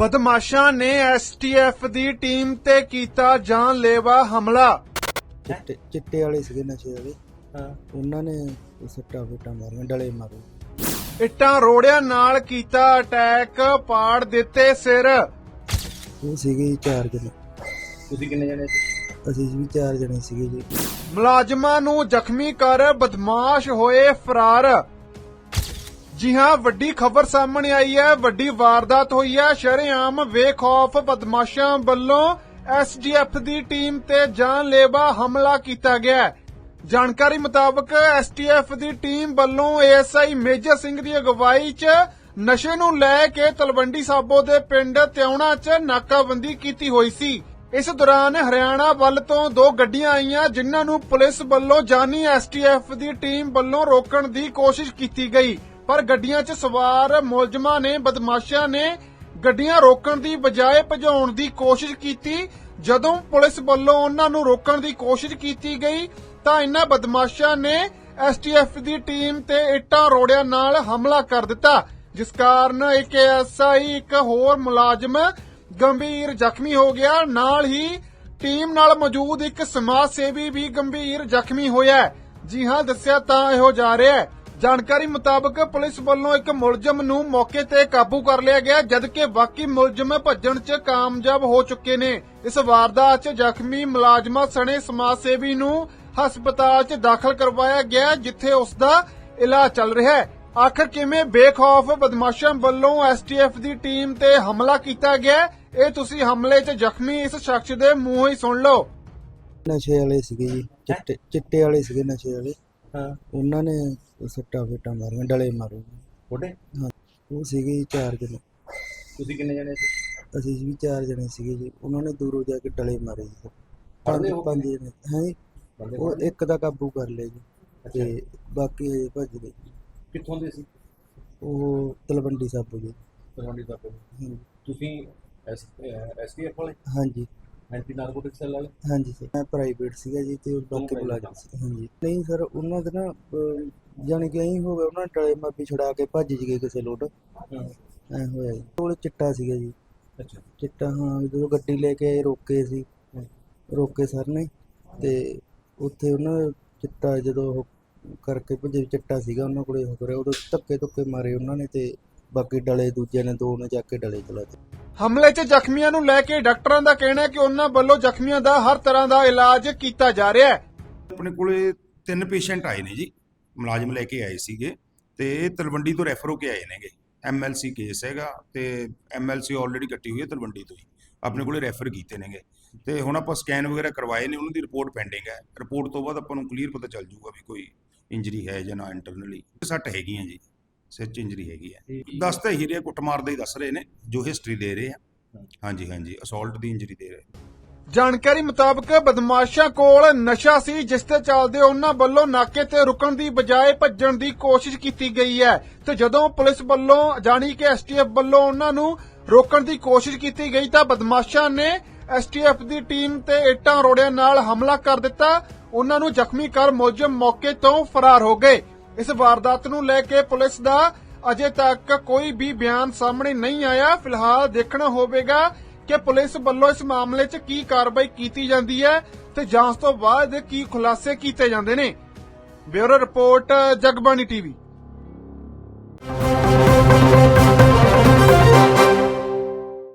ਬਦਮਾਸ਼ਾਂ ਨੇ ਐਸਟੀਐਫ ਦੀ ਟੀਮ ਤੇ ਕੀਤਾ ਜਾਨਲੇਵਾ ਹਮਲਾ। ਚਿੱਟੇ ਚਿੱਟੇ ਵਾਲੇ ਸੀਗੇ ਨਸ਼ੇ ਵਾਲੇ। ਹਾਂ। ਉਹਨਾਂ ਨੇ ਸੱਟਾਂ ਫੇਟਾਂ ਮਾਰੀਆਂ ਡਲੇ ਮਾਰੇ। ਇੱਟਾਂ ਰੋੜਿਆਂ ਨਾਲ ਕੀਤਾ ਅਟੈਕ ਪਾੜ ਦਿੱਤੇ ਸਿਰ। ਉਹ ਸੀਗੇ ਜੀ ਚਾਰ ਜਣੇ। ਤੁਸੀਂ ਕਿੰਨੇ ਜਣੇ ਸੀ? ਅਸੀਂ ਵੀ ਚਾਰ ਜਣੇ ਸੀਗੇ ਜੀ। ਮੁਲਾਜ਼ਮਾਂ ਨੂੰ ਜ਼ਖਮੀ ਕਰ ਬਦਮਾਸ਼ ਹੋਏ ਫਰਾਰ। ਜੀ ਹਾਂ, ਵੱਡੀ ਖਬਰ ਸਾਹਮਣੇ ਆਈ ਹੈ, ਵੱਡੀ ਵਾਰਦਾਤ ਹੋਈ ਹੈ। ਸ਼ਰੇਆਮ ਬੇਖੌਫ ਬਦਮਾਸ਼ਾਂ ਵੱਲੋਂ ਐਸਡੀਐਫ ਦੀ ਟੀਮ ਤੇ ਜਾਨਲੇਵਾ ਹਮਲਾ ਕੀਤਾ ਗਿਆ ਜਾਣਕਾਰੀ ਮੁਤਾਬਕ ਐਸਟੀਐਫ ਦੀ ਟੀਮ ਵੱਲੋਂ ਏਐਸਆਈ ਮੇਜਰ ਸਿੰਘ ਦੀ ਅਗਵਾਈ 'ਚ ਨਸ਼ੇ ਨੂੰ ਲੈ ਕੇ ਤਲਵੰਡੀ ਸਾਬੋ ਦੇ ਪਿੰਡ ਤਿਉਣਾ 'ਚ ਨਾਕਾਬੰਦੀ ਕੀਤੀ ਹੋਈ ਸੀ। ਇਸ ਦੌਰਾਨ ਹਰਿਆਣਾ ਵੱਲ ਤੋਂ ਦੋ ਗੱਡੀਆਂ ਆਈਆਂ, ਜਿਨ੍ਹਾਂ ਨੂੰ ਪੁਲਿਸ ਵੱਲੋਂ ਜਾਨੀ ਐਸਟੀਐਫ ਦੀ ਟੀਮ ਵੱਲੋਂ ਰੋਕਣ ਦੀ ਕੋਸ਼ਿਸ਼ ਕੀਤੀ ਗਈ। ਪਰ ਗੱਡੀਆਂ 'ਚ ਸਵਾਰ ਮੁਲਜ਼ਮਾਂ ਨੇ, ਬਦਮਾਸ਼ਾਂ ਨੇ ਗੱਡੀਆਂ ਰੋਕਣ ਦੀ ਬਜਾਏ ਭਜਾਉਣ ਦੀ ਕੋਸ਼ਿਸ਼ ਕੀਤੀ। ਜਦੋਂ ਪੁਲਿਸ ਵੱਲੋਂ ਉਹਨਾਂ ਨੂੰ ਰੋਕਣ ਦੀ ਕੋਸ਼ਿਸ਼ ਕੀਤੀ ਗਈ, ਤਾਂ ਇਨ੍ਹਾਂ ਬਦਮਾਸ਼ਾਂ ਨੇ ਐਸਟੀਐਫ ਦੀ ਟੀਮ ਤੇ ਇੱਟਾਂ ਰੋੜਿਆਂ ਨਾਲ ਹਮਲਾ ਕਰ ਦਿੱਤਾ, ਜਿਸ ਕਾਰਨ ਇੱਕ ਐਸਆਈ, ਇੱਕ ਹੋਰ ਮੁਲਾਜ਼ਮ ਗੰਭੀਰ ਜ਼ਖਮੀ ਹੋ ਗਿਆ। ਨਾਲ ਹੀ ਟੀਮ ਨਾਲ ਮੌਜੂਦ ਇੱਕ ਸਮਾਜ ਸੇਵੀ ਵੀ ਗੰਭੀਰ ਜ਼ਖਮੀ ਹੋਇਆ ਜੀ ਹਾਂ, ਦੱਸਿਆ ਤਾਂ ਇਹੋ ਜਾ ਰਿਹਾ ਹੈ। ਜਾਣਕਾਰੀ ਮੁਤਾਬਕ ਪੁਲਿਸ ਵੱਲੋਂ ਇੱਕ ਮੁਲਜ਼ਮ ਨੂੰ ਮੌਕੇ ਤੇ ਕਾਬੂ ਕਰ ਲਿਆ ਗਿਆ, ਜਦਕਿ ਬਾਕੀ ਮੁਲਜ਼ਮ ਭੱਜਣ 'ਚ ਕਾਮਯਾਬ ਹੋ ਚੁੱਕੇ ਨੇ। ਇਸ ਵਾਰਦਾਤ 'ਚ ਜ਼ਖਮੀ ਮੁਲਾਜ਼ਮਾਂ ਸਣੇ ਸਮਾਜ ਸੇਵੀ ਨੂੰ ਹਸਪਤਾਲ 'ਚ ਦਾਖਲ ਕਰਵਾਇਆ ਗਿਆ, ਜਿੱਥੇ ਉਸ ਦਾ ਇਲਾਜ ਚੱਲ ਰਿਹਾ ਹੈ। ਆਖਰ ਕਿਵੇਂ ਬੇਖੌਫ ਬਦਮਾਸ਼ਾਂ ਵੱਲੋਂ ਐਸਟੀਐਫ ਦੀ ਟੀਮ ਤੇ ਹਮਲਾ ਕੀਤਾ ਗਿਆ? ਇਹ ਤੁਸੀਂ ਹਮਲੇ 'ਚ ਜ਼ਖਮੀ ਇਸ ਸ਼ਖਸ ਦੇ ਮੂੰਹੋਂ ਹੀ ਸੁਣ ਲਓ। ਨਸ਼ੇ ਵਾਲੇ ਸੀਗੇ ਜੀ, ਚਿੱਟੇ ਚਿੱਟੇ ਵਾਲੇ ਸੀਗੇ ਨਸ਼ੇ ਵਾਲੇ। ਹਾਂ। ਉਹਨਾਂ ਨੇ ਸੱਟਾਂ ਫੇਟਾਂ ਮਾਰੀਆਂ ਡਲੇ ਮਾਰੇ। ਛੋਟੇ ਹਾਂ ਉਹ ਸੀਗੇ ਜੀ ਚਾਰ ਜਣੇ। ਤੁਸੀਂ ਕਿੰਨੇ ਜਣੇ ਸੀ? ਅਸੀਂ ਵੀ ਚਾਰ ਜਣੇ ਸੀਗੇ ਜੀ। ਉਹਨਾਂ ਨੇ ਦੂਰੋਂ ਜਾ ਕੇ ਡਲੇ ਮਾਰੇ ਜੀ। ਪੰਜ ਫੜਦੇ ਹੋ? ਪੰਜ ਜਣੇ। ਹੈ ਬੰਦੇ ਉਹ? ਇੱਕ ਦਾ ਕਾਬੂ ਕਰ ਲਿਆ ਜੀ। ਤੇ ਬਾਕੀ ਹਜੇ ਭੱਜ ਗਏ। ਕਿੱਥੋਂ ਦੇ ਸੀ? ਉਹ ਤਲਵੰਡੀ ਸਾਬੋ ਜੀ। ਤਲਵੰਡੀ ਹਾਂਜੀ ਤੁਸੀਂ ਐਸਟੀਐਫ ਵਾਲੇ? ਹਾਂਜੀ। ਐਂਟੀ ਨਾਰਕੋਟਿਕ ਸੈੱਲ ਵਾਲੇ? ਹਾਂਜੀ ਸਰ ਮੈਂ ਪ੍ਰਾਈਵੇਟ ਸੀਗਾ ਜੀ ਤੇ ਬਾਕੀ ਮੁਲਾਜ਼ਮ ਸੀ। ਹਾਂਜੀ। ਨਹੀਂ ਸਰ ਉਹਨਾਂ ਦੇ ਨਾ ਜਾਣ ਕੇ ਐਂ ਹੋ ਗਿਆ ਉਹਨਾਂ ਡਲੇ ਮਾਪੀ ਛੁਡਾ ਕੇ ਭੱਜ ਜੀ ਗਏ ਕਿਸੇ ਲੋਟ। ਐ ਹੋਇਆ ਜੀ। ਕੋਲ ਚਿੱਟਾ ਸੀਗਾ ਜੀ। ਅੱਛਾ। ਚਿੱਟਾ ਹਾਂ ਜਦੋਂ ਗੱਡੀ ਲੈ ਕੇ ਆਏ ਰੋਕੇ ਸੀ। ਰੋਕੇ ਸਰ ਨੇ ਤੇ ਉੱਥੇ ਉਹਨਾਂ ਚਿੱਟਾ ਜਦੋਂ ਕਰਕੇ ਭੱਜੇ ਚਿੱਟਾ ਸੀਗਾ ਉਹਨਾਂ ਕੋਲੇ ਹੋ ਕਰਿਆ। ਉਦੋਂ ਧੱਕੇ ਧੁੱਕੇ ਮਾਰੇ ਉਹਨਾਂ ਨੇ ਤੇ ਬਾਕੀ ਡਲੇ ਦੂਜੇ ਨੇ ਦੋ ਨੇ ਜਾ ਕੇ ਡਲੇ ਚਲਾਤੇ ਹਮਲੇ 'ਚ ਜ਼ਖਮੀਆਂ ਨੂੰ ਲੈ ਕੇ ਡਾਕਟਰਾਂ ਦਾ ਕਹਿਣਾ ਹੈ ਕਿ ਉਹਨਾਂ ਵੱਲੋਂ ਜ਼ਖਮੀਆਂ ਦਾ ਹਰ ਤਰ੍ਹਾਂ ਦਾ ਇਲਾਜ ਕੀਤਾ ਜਾ ਰਿਹਾ ਹੈ। ਆਪਣੇ ਕੋਲੇ ਤਿੰਨ ਪੇਸ਼ੈਂਟ ਆਏ ਨੇ ਜੀ, ਮੁਲਾਜ਼ਮ ਲੈ ਕੇ ਆਏ ਸੀਗੇ ਤੇ ਇਹ ਤਲਵੰਡੀ ਤੋਂ ਰੈਫਰ ਹੋ ਕੇ ਆਏ ਨੇਗੇ। ਐਮਐਲਸੀ ਕੇਸ ਹੈਗਾ ਤੇ ਐਮਐਲਸੀ ਆਲਰੇਡੀ ਕੱਟੀ ਹੋਈ ਹੈ ਤਲਵੰਡੀ ਤੋਂ ਹੀ। ਆਪਣੇ ਕੋਲੇ ਰੈਫਰ ਕੀਤੇ ਨੇਗੇ। ਤੇ ਹੁਣ ਆਪਾਂ ਸਕੈਨ ਵਗੈਰਾ ਕਰਵਾਏ ਨੇ, ਉਹਨਾਂ ਦੀ ਰਿਪੋਰਟ ਪੈਂਡਿੰਗ ਹੈ। ਰਿਪੋਰਟ ਤੋਂ ਬਾਅਦ ਆਪਾਂ ਨੂੰ ਕਲੀਅਰ ਪਤਾ ਚੱਲ ਜਾਊਗਾ ਵੀ ਕੋਈ ਇੰਜਰੀ ਹੈ ਜਾਂ ਨਾ ਇੰਟਰਨਲੀ ਸੱਟ ਹੈਗੀਆਂ ਜੀ। ਸਿਰ 'ਚ ਇੰਜਰੀ ਹੈਗੀ ਹੈ। ਦੱਸ ਤਾਂ ਹੀ ਰਿਹਾ ਕੁੱਟਮਾਰ ਦਾ ਹੀ ਦੱਸ ਰਹੇ ਨੇ ਜੋ ਹਿਸਟਰੀ ਦੇ ਰਹੇ ਆ। ਹਾਂਜੀ ਹਾਂਜੀ ਅਸੌਲਟ ਦੀ ਇੰਜਰੀ ਦੇ ਰਹੇ। ਜਾਣਕਾਰੀ ਮੁਤਾਬਕ ਬਦਮਾਸ਼ਾਂ ਕੋਲ ਨਸ਼ਾ ਸੀ ਜਿਸ ਤੇ ਚੱਲਦੇ ਉਹਨਾਂ ਵੱਲੋਂ ਨਾਕੇ ਤੇ ਰੁਕਣ ਦੀ ਬਜਾਏ ਭੱਜਣ ਦੀ ਕੋਸ਼ਿਸ਼ ਕੀਤੀ ਗਈ ਹੈ। ਤੇ ਜਦੋਂ ਪੁਲਿਸ ਵੱਲੋਂ ਜਾਣੀ ਕਿ ਐਸਟੀਐਫ ਵੱਲੋਂ ਉਹਨਾਂ ਨੂੰ ਰੋਕਣ ਦੀ ਕੋਸ਼ਿਸ਼ ਕੀਤੀ ਗਈ ਤਾਂ ਬਦਮਾਸ਼ਾਂ ਨੇ ਐਸਟੀਐਫ ਦੀ ਟੀਮ ਤੇ ਇੱਟਾਂ ਰੋੜਿਆਂ ਨਾਲ ਹਮਲਾ ਕਰ ਦਿੱਤਾ। ਉਹਨਾਂ ਨੂੰ ਜ਼ਖਮੀ ਕਰ ਮੁਲਜ਼ਮ ਮੌਕੇ ਤੋਂ ਫਰਾਰ ਹੋ ਗਏ। ਇਸ ਵਾਰਦਾਤ ਨੂੰ ਲੈ ਕੇ ਪੁਲਿਸ ਦਾ ਅਜੇ ਤੱਕ ਕੋਈ ਵੀ ਬਿਆਨ ਸਾਹਮਣੇ ਨਹੀਂ ਆਇਆ। ਫਿਲਹਾਲ ਦੇਖਣਾ ਹੋਵੇਗਾ ਕਿ ਪੁਲਿਸ ਵੱਲੋਂ ਇਸ ਮਾਮਲੇ 'ਚ ਕੀ ਕਾਰਵਾਈ ਕੀਤੀ ਜਾਂਦੀ ਹੈ ਤੇ ਜਾਂਚ ਤੋਂ ਬਾਅਦ ਕੀ ਖੁਲਾਸੇ ਕੀਤੇ ਜਾਂਦੇ ਨੇ। Bureau report, Jagbani TV.